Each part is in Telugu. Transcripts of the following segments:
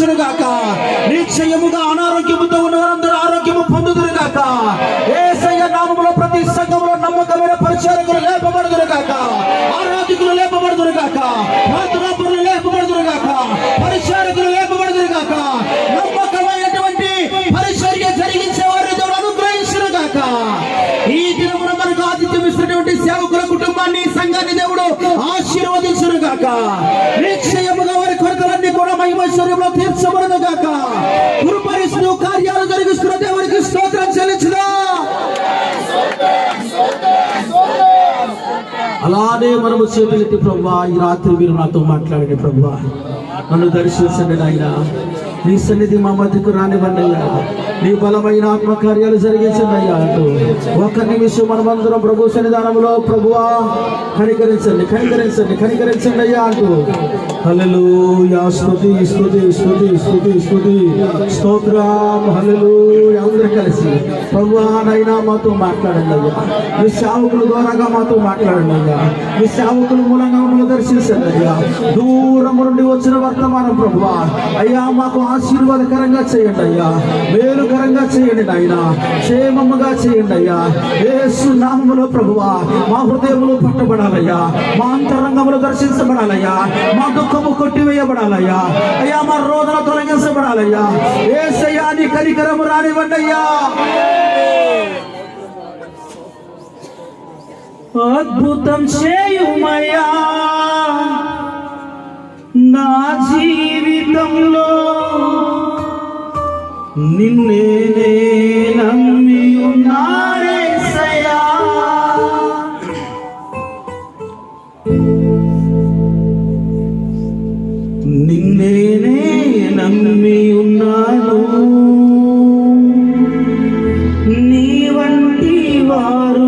అనుగ్రహించును గాక నిశ్చయముగా అనారోగ్యముతో ఉన్న వారందరూ ఆరోగ్యము పొందుదురు గాక ఏసయ్య నామములో ప్రతి సంఘములో నమ్మకమైన పరిచారకులు లేపబడుదురు గాక ఆరాధికులు లేపబడుదురు గాక ప్రార్థనాపరులు లేపబడుదురు గాక పరిచారకులు లేపబడుదురు గాక నమ్మకమైనటువంటి పరిచర్య జరిగించే వారిని దేవుడు అనుగ్రహించును గాక ఈ దినమున మనకు ఆతిథ్యం ఇస్తున్నటువంటి సేవకుల కుటుంబాన్ని సంఘాన్ని దేవుడు ఆశీర్వదించును గాక అలానే మనము చేతులెత్తి ప్రభా ఈ రాత్రి మీరు నాతో మాట్లాడండి ప్రభా నన్ను దర్శించండి నాయన. నీ సన్నిధి మా మధ్యకు రానివ్వండి అయ్యా. నీ బలమైన ఆత్మకార్యాలు జరిగించండి ఒక్క అంటూ ఒక నిమిషం మనమందరం ప్రభు సన్నిధానంలో ప్రభువా కనికరించండి కనికరించండి కనికరించండి అయ్యా అంటూ. హలలు యా స్థుతి స్థుతి స్థుతి స్థుతి స్థుతి స్తోత్రం హల్లెలూయా. అందరూ కలిసి ప్రభువా నైనా మాతో మాట్లాడండి అయ్యా. మీ సేవకుల ద్వారాగా మాతో మాట్లాడండి అయ్యా. మీ సేవకుల మూలంగా మమ్మల్ని దర్శించండి అయ్యా. దూరం నుండి వచ్చిన వర్తమానం ప్రభువా. అయ్యా మాకు ఆశీర్వాదకరంగా చేయండి అయ్యా. మేలుకరంగా చేయండి నాయన. క్షేమముగా చేయండి అయ్యా. యేసు నామములో ప్రభువా మా హృదయములు పట్టబడాలయ్యా. మా అంతరంగములు దర్శించబడాలయ్యా. మా దుఃఖము కొట్టివేయబడాలయ్యా. అయ్యా మా రోదన తొలగించబడాలయ్యా. ఏసయ్యా నీ కరికరము రానివ్వండి అయ్యా. అద్భుతం చేయుమయ్యా. నా జీవితంలో నిన్నే నమ్మి ఉన్నానేసయ్యా నిన్నే నమ్మి ఉన్నాను. నీ వంటి వారు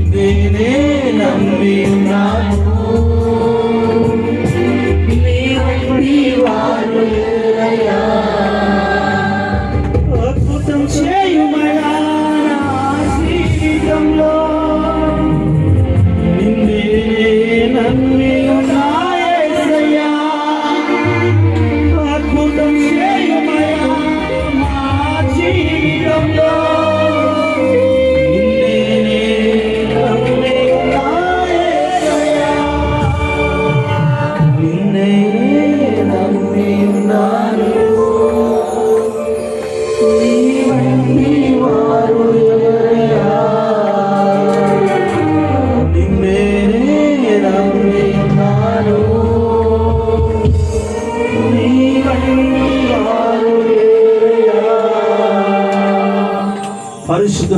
yanlıştır